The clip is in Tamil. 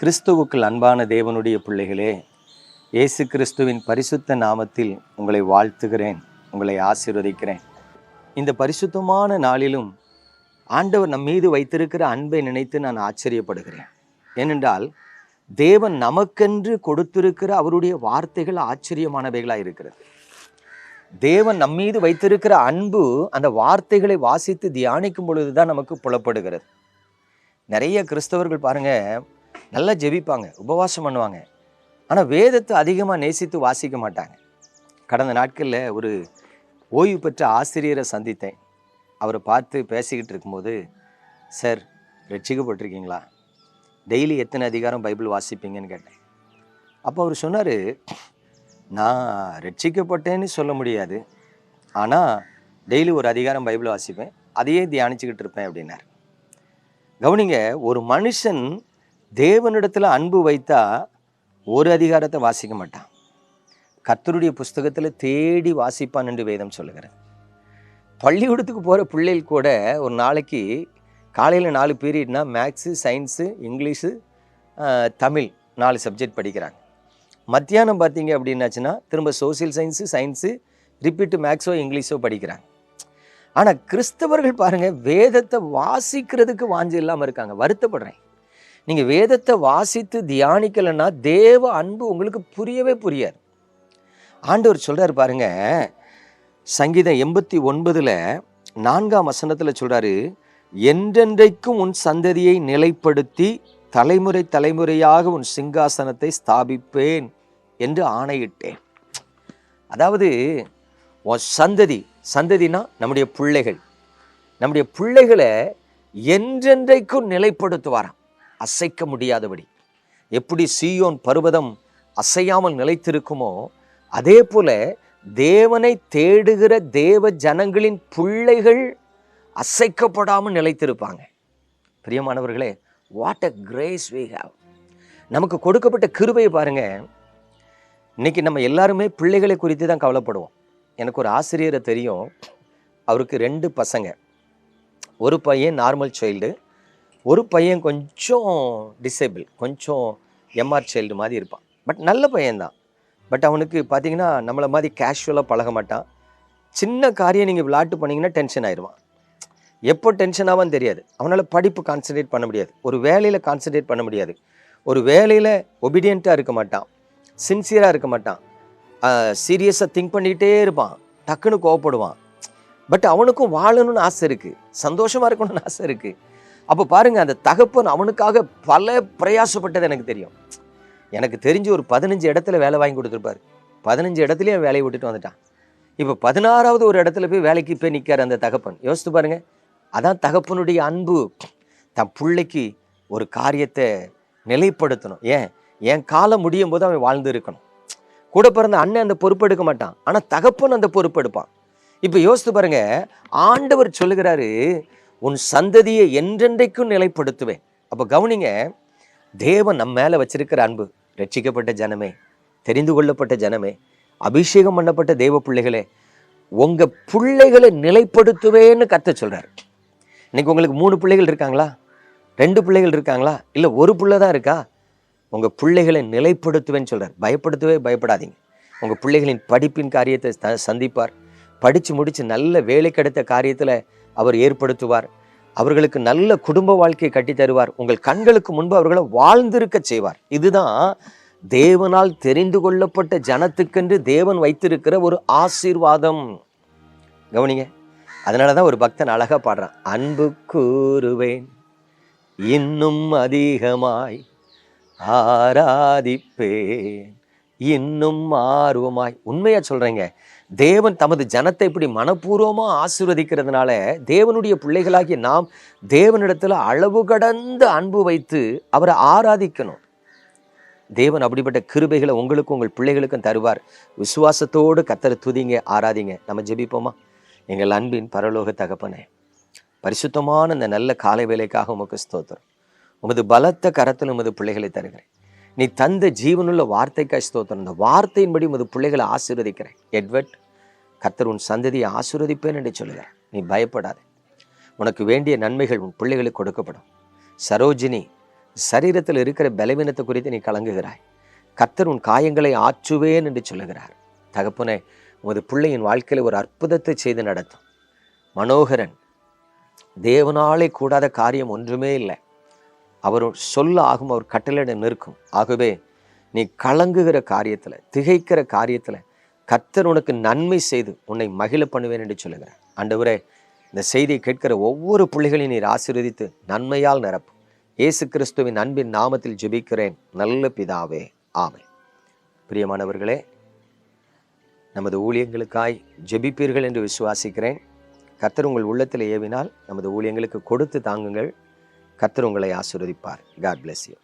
கிறிஸ்துவுக்குள் அன்பான தேவனுடைய பிள்ளைகளே இயேசு கிறிஸ்துவின் பரிசுத்த நாமத்தில் உங்களை வாழ்த்துகிறேன் உங்களை ஆசீர்வதிக்கிறேன். இந்த பரிசுத்தமான நாளிலும் ஆண்டவர் நம் மீது வைத்திருக்கிற அன்பை நினைத்து நான் ஆச்சரியப்படுகிறேன். ஏனென்றால் தேவன் நமக்கென்று கொடுத்திருக்கிற அவருடைய வார்த்தைகள் ஆச்சரியமானவைகளாக இருக்கிறது. தேவன் நம் மீது வைத்திருக்கிற அன்பு அந்த வார்த்தைகளை வாசித்து தியானிக்கும் பொழுது தான் நமக்கு புலப்படுகிறது. நிறைய கிறிஸ்தவர்கள் பாருங்கள் நல்லா ஜெபிப்பாங்க உபவாசம் பண்ணுவாங்க. ஆனால் வேதத்தை அதிகமாக நேசித்து வாசிக்க மாட்டாங்க. கடந்த நாட்களில் ஒரு ஓய்வு பெற்ற ஆசிரியரை சந்தித்தேன். அவரை பார்த்து பேசிக்கிட்டு இருக்கும்போது சார் ரட்சிக்கப்பட்டிருக்கீங்களா டெய்லி எத்தனை அதிகாரம் பைபிள் வாசிப்பீங்கன்னு கேட்டேன். அப்போ அவர் சொன்னார் நான் ரட்சிக்கப்பட்டேன்னு சொல்ல முடியாது. ஆனால் டெய்லி ஒரு அதிகாரம் பைபிள் வாசிப்பேன். அதையே தியானிச்சுக்கிட்டு இருப்பேன் அப்படின்னார். கவனிங்க ஒரு மனுஷன் தேவனிடத்தில் அன்பு வைத்தா ஒரு அதிகாரத்தை வாசிக்க மாட்டான். கர்த்தருடைய புஸ்தகத்தில் தேடி வாசிப்பான் என்று வேதம் சொல்லுகிறேன் பள்ளிக்கூடத்துக்கு போகிற பிள்ளைகள் கூட ஒரு நாளைக்கு காலையில் நாலு பீரியட்னா மேக்ஸு சயின்ஸு இங்கிலீஷு தமிழ் நாலு சப்ஜெக்ட் படிக்கிறாங்க. மத்தியானம் பார்த்தீங்க அப்படின்னாச்சுன்னா திரும்ப சோசியல் சயின்ஸு சயின்ஸு ரிப்பீட்டு மேக்ஸோ இங்கிலீஷோ படிக்கிறாங்க. ஆனால் கிறிஸ்தவர்கள் பாருங்கள் வேதத்தை வாசிக்கிறதுக்கு வாஞ்சி இல்லாமல் இருக்காங்க. வருத்தப்படுறேன். நீங்கள் வேதத்தை வாசித்து தியானிக்கலைன்னா தேவ அன்பு உங்களுக்கு புரியவே புரியாது. ஆண்டவர் சொல்கிறார் பாருங்க சங்கீதம் எண்பத்தி ஒன்பதில் நான்காம் வசனத்தில் சொல்கிறாரு என்றென்றைக்கும் உன் சந்ததியை நிலைப்படுத்தி தலைமுறை தலைமுறையாக உன் சிங்காசனத்தை ஸ்தாபிப்பேன் என்று ஆணையிட்டேன். அதாவது உன் சந்ததி சந்ததினா நம்முடைய பிள்ளைகள். நம்முடைய பிள்ளைகளை என்றென்றைக்கும் நிலைப்படுத்துவாராம். அசைக்க முடியாதபடி. எப்படி சீயோன் பருவதம் அசையாமல் நிலைத்திருக்குமோ அதே போல தேவனை தேடுகிற தேவ ஜனங்களின் பிள்ளைகள் அசைக்கப்படாமல் நிலைத்திருப்பாங்க. பிரியமானவர்களே what a grace we have நமக்கு கொடுக்கப்பட்ட கிருபையை பாருங்க. இன்னைக்கு நம்ம எல்லாருமே பிள்ளைகளை குறித்து தான் கவலைப்படுவோம். எனக்கு ஒரு ஆசிரியரை தெரியும். அவருக்கு ரெண்டு பசங்க. ஒரு பையன் நார்மல் சைல்டு ஒரு பையன் கொஞ்சம் டிசேபிள் கொஞ்சம் எம்ஆர் சைல்டு மாதிரி இருப்பான். பட் நல்ல பையன்தான். பட் அவனுக்கு பார்த்தீங்கன்னா நம்மளை மாதிரி கேஷுவலாக பழக மாட்டான். சின்ன காரியம் நீங்கள் விளையாட்டு பண்ணிங்கன்னா டென்ஷன் ஆயிடுவான் எப்போ டென்ஷன் ஆவான்னு தெரியாது. அவனால் படிப்பு கான்சன்ட்ரேட் பண்ண முடியாது. ஒரு வேலையில் கான்சன்ட்ரேட் பண்ண முடியாது. ஒரு வேலையில் ஒபீடியண்ட்டாக இருக்க மாட்டான். சின்சியராக இருக்க மாட்டான். சீரியஸாக திங்க் பண்ணிக்கிட்டே இருப்பான். டக்குன்னு கோவப்படுவான். பட் அவனுக்கும் வாழணும்னு ஆசை இருக்குது சந்தோஷமாக இருக்கணும்னு ஆசை இருக்குது அப்போ பாருங்க அந்த தகப்பன் அவனுக்காக பல பிரயாசப்பட்டது எனக்கு தெரியும். எனக்கு தெரிஞ்சு ஒரு பதினஞ்சு இடத்துல வேலை வாங்கி கொடுத்துருப்பாரு. பதினஞ்சு இடத்துலையும் வேலையை விட்டுட்டு வந்துட்டான். இப்போ பதினாறாவது ஒரு இடத்துல போய் வேலைக்கு போய் நிற்கார் அந்த தகப்பன். யோசித்து பாருங்கள் அதான் தகப்பனுடைய அன்பு. தன் பிள்ளைக்கு ஒரு காரியத்தை நிலைப்படுத்தணும். ஏன்? என் காலம் முடியும் போது அவன் வாழ்ந்து இருக்கணும். கூட பிறந்த அண்ணன் அந்த பொறுப்பெடுக்க மாட்டான். ஆனால் தகப்பன் அந்த பொறுப்பெடுப்பான் இப்போ யோசித்து பாருங்க ஆண்டவர் சொல்லுகிறாரு உன் சந்ததியை என்றென்றைக்கும் நிலைப்படுத்துவேன். அப்போ கவனிங்க தேவன் நம்ம மேலே வச்சிருக்கிற அன்பு ரட்சிக்கப்பட்ட ஜனமே தெரிந்து கொள்ளப்பட்ட ஜனமே அபிஷேகம் பண்ணப்பட்ட தேவ பிள்ளைகளே உங்கள் பிள்ளைகளை நிலைப்படுத்துவேன்னு கத்த சொல்கிறார் இன்றைக்கி உங்களுக்கு மூணு பிள்ளைகள் இருக்காங்களா? ரெண்டு பிள்ளைகள் இருக்காங்களா? இல்லை ஒரு பிள்ளை தான் இருக்கா? உங்கள் பிள்ளைகளை நிலைப்படுத்துவேன்னு சொல்கிறார் பயப்படுத்தவே பயப்படாதீங்க. உங்கள் பிள்ளைகளின் படிப்பின் காரியத்தை த- சந்திப்பார். படித்து முடித்து நல்ல வேலை கிடைத்த காரியத்தில் அவர் ஏற்படுத்துவார். அவர்களுக்கு நல்ல குடும்ப வாழ்க்கையை கட்டி தருவார். உங்கள் கண்களுக்கு முன்பு அவர்களை வாழ்ந்திருக்க செய்வார். இதுதான் தேவனால் தெரிந்து கொள்ளப்பட்ட ஜனத்துக்கென்று தேவன் வைத்திருக்கிற ஒரு ஆசீர்வாதம். கவனிங்க. அதனால தான் ஒரு பக்தன் அழகா பாடுறான். அன்பு கூறுவேன் இன்னும் அதிகமாய் ஆராதிப்பேன் இன்னும் ஆர்வமாய். உண்மையா சொல்றேங்க. தேவன் தமது ஜனத்தை இப்படி மனப்பூர்வமாக ஆசீர்வதிக்கிறதுனால தேவனுடைய பிள்ளைகளாகிய நாம் தேவனிடத்தில் அளவு கடந்த அன்பு வைத்து அவரை ஆராதிக்கணும். தேவன் அப்படிப்பட்ட கிருபைகளை உங்களுக்கும் உங்கள் பிள்ளைகளுக்கும் தருவார். விசுவாசத்தோடு கத்தரை துதிங்க ஆராதிங்க. நம்ம ஜெபிப்போமா? எங்கள் அன்பின் பரலோக தகப்பனே பரிசுத்தமான இந்த நல்ல காலை வேலைக்காக உமக்கு ஸ்தோத்திரம். உமது பலத்த கரத்தில் உமது பிள்ளைகளை தருகிறேன். நீ தந்த ஜீவனுள்ள வார்த்தைக்காய் ஸ்தோத்திரம். இந்த வார்த்தையின்படி உமது பிள்ளைகளை ஆசீர்வதிக்கிறேன். எட்வர்ட் கர்த்தர் உன் சந்ததியை ஆசீர்வதிப்பேன் என்று சொல்லுகிறேன் நீ பயப்படாத. உனக்கு வேண்டிய நன்மைகள் உன் பிள்ளைகளுக்கு கொடுக்கப்படும். சரோஜினி சரீரத்தில் இருக்கிற பலவீனத்தை குறித்து நீ கலங்குகிறாய். கர்த்தர் உன் காயங்களை ஆற்றுவேன் என்று சொல்லுகிறார். தகப்பனே உமது பிள்ளையின் வாழ்க்கையில் ஒரு அற்புதத்தை செய்து நடத்தும். மனோகரன் தேவனாலே கூடாத காரியம் ஒன்றுமே இல்லை. அவர் சொல்ல ஆகும் அவர் கட்டளையிட நிற்கும். ஆகவே நீ கலங்குகிற காரியத்தில் திகைக்கிற காரியத்தில் கர்த்தர் உனக்கு நன்மை செய்து உன்னை மகிழ பண்ணுவேன் என்று சொல்லுகிறேன் ஆண்டவரே இந்த செய்தியை கேட்கிற ஒவ்வொரு பிள்ளைகளையும் நீர் ஆசீர்வதித்து நன்மையால் நிரப்பும் இயேசு கிறிஸ்துவின் அன்பின் நாமத்தில் ஜெபிக்கிறேன். நல்ல பிதாவே ஆமை பிரியமானவர்களே நமது ஊழியங்களுக்காய் ஜெபிப்பீர்கள் என்று விசுவாசிக்கிறேன். கர்த்தர் உங்கள் உள்ளத்தில் ஏவினால் நமது ஊழியங்களுக்கு கொடுத்து தாங்குங்கள். கத்தர் உங்களை ஆசீர்வதிப்பார். God bless you